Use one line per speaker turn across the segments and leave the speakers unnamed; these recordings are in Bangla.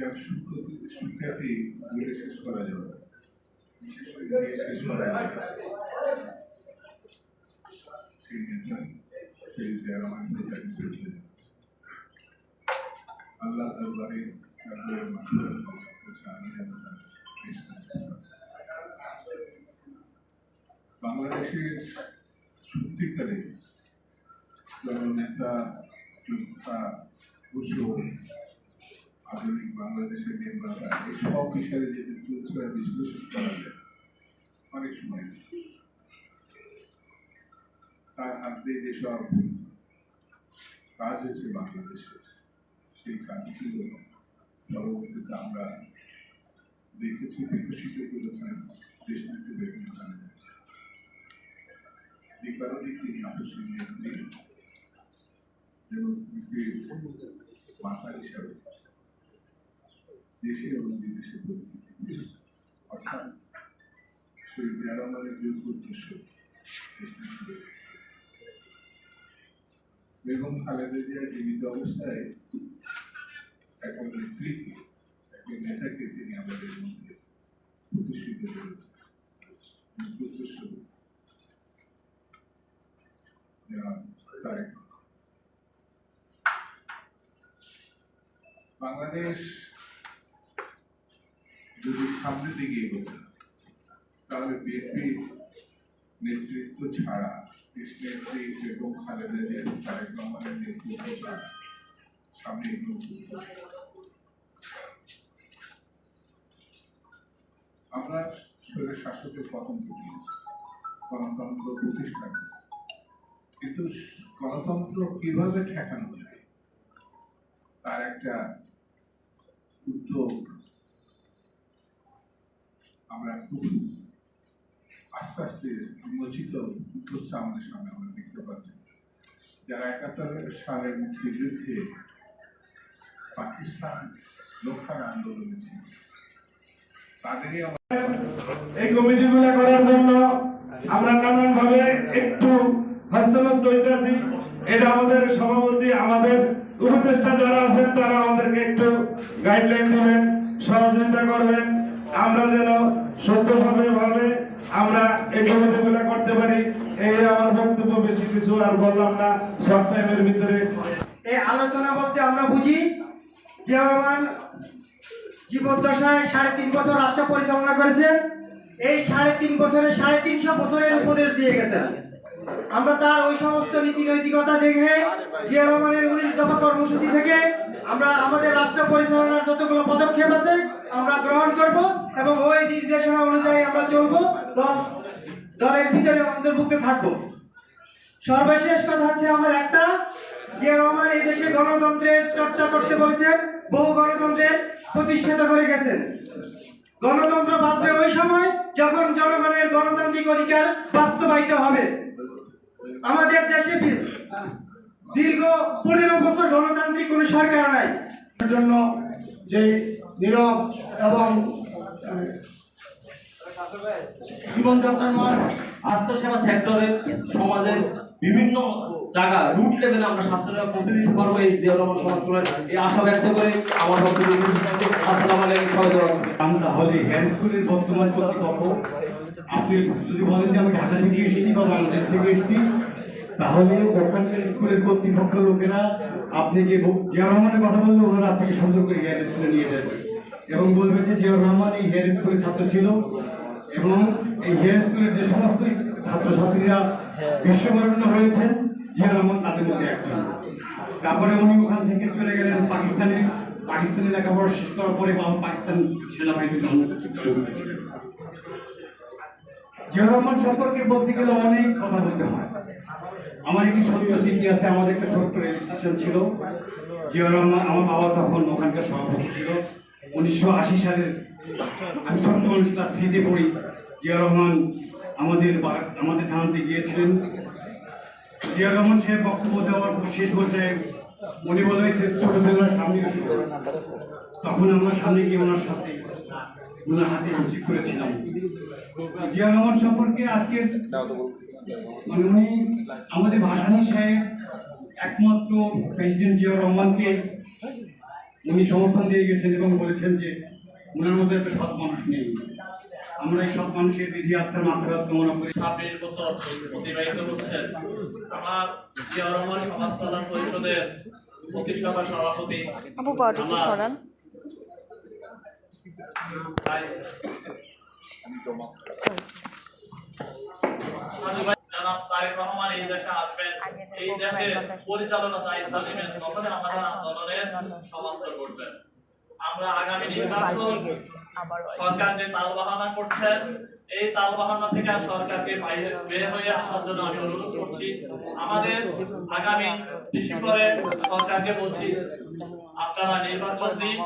সুখ্যাতি বলে শেষ করা যাবে শেষ করা যাবে। আল্লাহ দরবারে। বাংলাদেশের সত্যিকারে জননেতা যোদ্ধা কুশল আধুনিক বাংলাদেশের নির্মাতা এই সব বিষয়ে যদি চলছে বিশ্লেষণ করা যায় অনেক সময় তার হাত দিয়ে যেসব কাজ হয়েছে বাংলাদেশের সেই কাজগুলো পরবর্তীতে আমরা দেখেছি বিকশিত করেছেন, দেশ নেত্রী বেগম খালেদা। এই কারণে তিনি আকর্ষণ নেত্রী এবং পৃথিবীর হিসাবে এবং অর্থাৎ নেত্রী বেগম খালেদা জিয়া। জীবিত অবস্থায় একজন নেত্রীকে একজন নেতাকে তিনি আমাদের মধ্যে প্রতিষ্ঠিত করেছেন। বাংলাদেশ যদি সামনের দিকে এগোতে তাহলে বিএনপি নেতৃত্ব ছাড়া খালেদা তারেক রহমানের নেতৃত্ব ছাড়া সামনে আমরা শরীরের শাসকের ঘটিয়েছি, গণতন্ত্র প্রতিষ্ঠা কিন্তু গণতন্ত্র কীভাবে ঠেকানো যায়, তার একটা উদ্যোগ আমরা খুব আস্তে আস্তে উন্মোচিত হচ্ছে আমাদের সামনে, আমরা দেখতে পাচ্ছি। যারা একাত্তর সালের মুক্তিযুদ্ধে পাকিস্তান রক্ষার আন্দোলনে ছিল, তাদেরই
এই কমিটিগুলো করার জন্য আমরা নানান ভাবে একটু হস্তনস্ত হইতেছি। এটা আমাদের সভাপতি, আমাদের উপদেষ্টা যারা আছেন, তারা আমাদেরকে একটু গাইডলাইন দিবেন, সহযোগিতা করবেন। আমরা যেন সুস্থ ভাবে আমরা এই কমিটিগুলো করতে পারি, এই আমার বক্তব্য বেশি কিছু আর বললাম না, সব টাইমের ভিতরে।
এই আলোচনা বলতে আমরা বুঝি যে রহমান জীবদ্দশায় সাড়ে তিন বছর রাষ্ট্র পরিচালনা করেছেন, এই সাড়ে তিন বছরে সাড়ে তিনশো বছরের উপদেশ দিয়ে গেছেন। আমরা তার ওই সমস্ত নীতি নৈতিকতা দেখে জিয়া রহমানের উনিশ দফা কর্মসূচি থেকে আমরা আমাদের রাষ্ট্র পরিচালনার যতগুলো পদক্ষেপ আছে, আমরা গ্রহণ করব এবং ওই নির্দেশনা অনুযায়ী আমরা চলবো, দল, দলের ভিতরে অন্তর্ভুক্ত থাকব। সর্বশেষ কথা হচ্ছে আমার একটা যে রহমান এই দেশে গণতন্ত্রের চর্চা করতে বলেছেন, বহু গণতন্ত্রের প্রতিষ্ঠিত করে গেছেন। গণতন্ত্র বাঁচবে ওই সময় যখন জনগণের গণতান্ত্রিক অধিকার বাস্তবায়িত হবে। আমাদের দেশে দীর্ঘ পনেরো বছর গণতান্ত্রিক কোনো সরকার নাই।
জন্য যে নীরব এবং জীবনযাত্রার মান
স্বাস্থ্যসেবা সেক্টরে সমাজের বিভিন্ন জায়গা রুট লেভেলে আমরা স্বাস্থ্যসেবা পৌঁছে দিতে পারব এই জিয়া রহমান সমাজ করে এই আশা ব্যক্ত করে আমার বক্তব্য আসসালামু আলাইকুম, সবাই দোয়া করবেন।
আমি তাহলে হ্যান্ড স্কুলের বর্তমান কর্তৃপক্ষ আপনি যদি বলেন যে আমি ঢাকা থেকে এসেছি বা বাংলাদেশ থেকে এসেছি, তাহলে ওখানকার স্কুলের কর্তৃপক্ষ লোকেরা আপনাকে ব- জিয়া রহমানের কথা বললে ওনারা আপনাকে সুন্দর করে হেয়ার স্কুলে নিয়ে যাবে। এবং বলবে যে জিয়া রহমান এই হেয়ার স্কুলের ছাত্র ছিল এবং এই হেয়ার স্কুলের যে সমস্ত ছাত্রছাত্রীরা বিশ্ববরণ্য হয়েছেন জিয়া রহমান তাদের মধ্যে একজন। তারপরে উনি ওখান থেকে চলে গেলেন পাকিস্তানে। পাকিস্তানে লেখাপড়া শেষ করার পরে পাকিস্তান সেনাবাহিনী জন্ম জিয়া রহমান সম্পর্কে বলতে গেলে অনেক কথা বলতে হয়। আমার একটি সত্য স্মৃতি আছে, আমাদের একটা ছোট্ট রেল স্টেশন ছিল। জিয়া রহমান, আমার বাবা তখন ওখানকার সভাপতি ছিল। উনিশশো আশি সালের, আমি ছোট্ট মানুষ, ক্লাস থ্রিতে পড়ি। জিয়া রহমান আমাদের আমাদের থানাতে গিয়েছিলেন। জিয়া রহমান সাহেব বক্তব্য দেওয়ার শেষ পর্যায়ে উনি বলে ছোট ছেলেরা সামনে তখন আমরা সামনে গিয়ে ওনার সাথে ওনার হাতে হাঁচি করেছিলাম। জিয়া রহমান সম্পর্কে আজকে মানে উনি আমাদের ভাসানী সাহেব একমাত্র প্রেসিডেন্ট জিয়া রহমানকে উনি সমর্থন দিয়ে গেছেন এবং বলেছেন যে ওনার মধ্যে একটা সৎ মানুষ নেই। আমরা এই সৎ মানুষের বিধি আত্মার মাত্রা কামনা করি।
ছাব্বিশ বছর অতিবাহিত করছেন। আমার জিয়া রহমান সমাজ কল্যাণ পরিষদের প্রতিষ্ঠাতা সভাপতি
আপু পাউডার একটু সরান
জনাব তারেক রহমান এই দেশের সরকার যে তালবাহানা করছেন এই তালবাহানা থেকে সরকারকে বাইরে বের হয়ে আসার জন্য আমি অনুরোধ করছি আমাদের আগামী ডিসেম্বরে সরকারকে বলছি, আপনারা নির্বাচন দিন।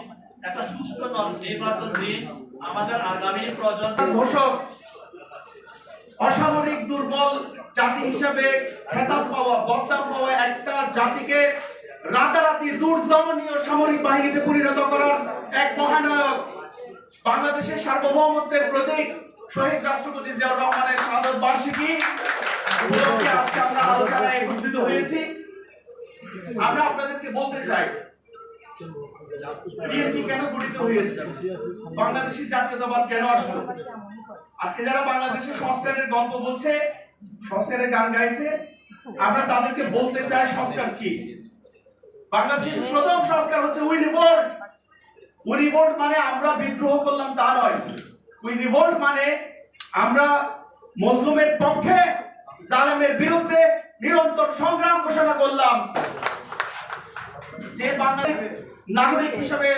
একটা সুষ্ঠু নির্বাচন দিন আমাদের আগামী প্রজন্ম।
ঘোষক, অসামরিক দুর্বল জাতি হিসেবে খেতাব পাওয়া, বদনাম পাওয়া একটা জাতিকে রাতারাতি দুর্দমনীয় সামরিক বাহিনীতে পরিণত করার এক মহানায়ক বাংলাদেশের সার্বভৌমত্বের প্রতীক শহীদ রাষ্ট্রপতি জিয়াউর রহমানের শাহাদত বার্ষিকী আজকে আমরা আলোচনায় একত্রিত হয়েছি। আমরা আপনাদেরকে বলতে চাই বিএনপি কেন গঠিত হয়েছে? জাতীয়তাবাদ কেন আসলো? আজকে যারা সংস্কারের গল্প বলছে, সংস্কারের গান গাইছে, আমরা তাদেরকে বলতে চাই সংস্কার কি? বাংলাদেশের প্রথম সংস্কার হচ্ছে উই রিভোল্ট। উই রিভোল্ট মানে আমরা বিদ্রোহ করলাম তা নয়। উই রিভোল্ট মানে আমরা মজলুমের পক্ষে জালেমের বিরুদ্ধে নিরন্তর সংগ্রাম ঘোষণা করলাম। যে বাংলাদেশ নাগরিক হিসেবে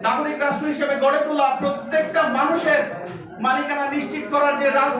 নাগরিক রাষ্ট্র হিসেবে গড়ে তোলা প্রত্যেকটা মানুষের মালিকানা নিশ্চিত করার যে রাজ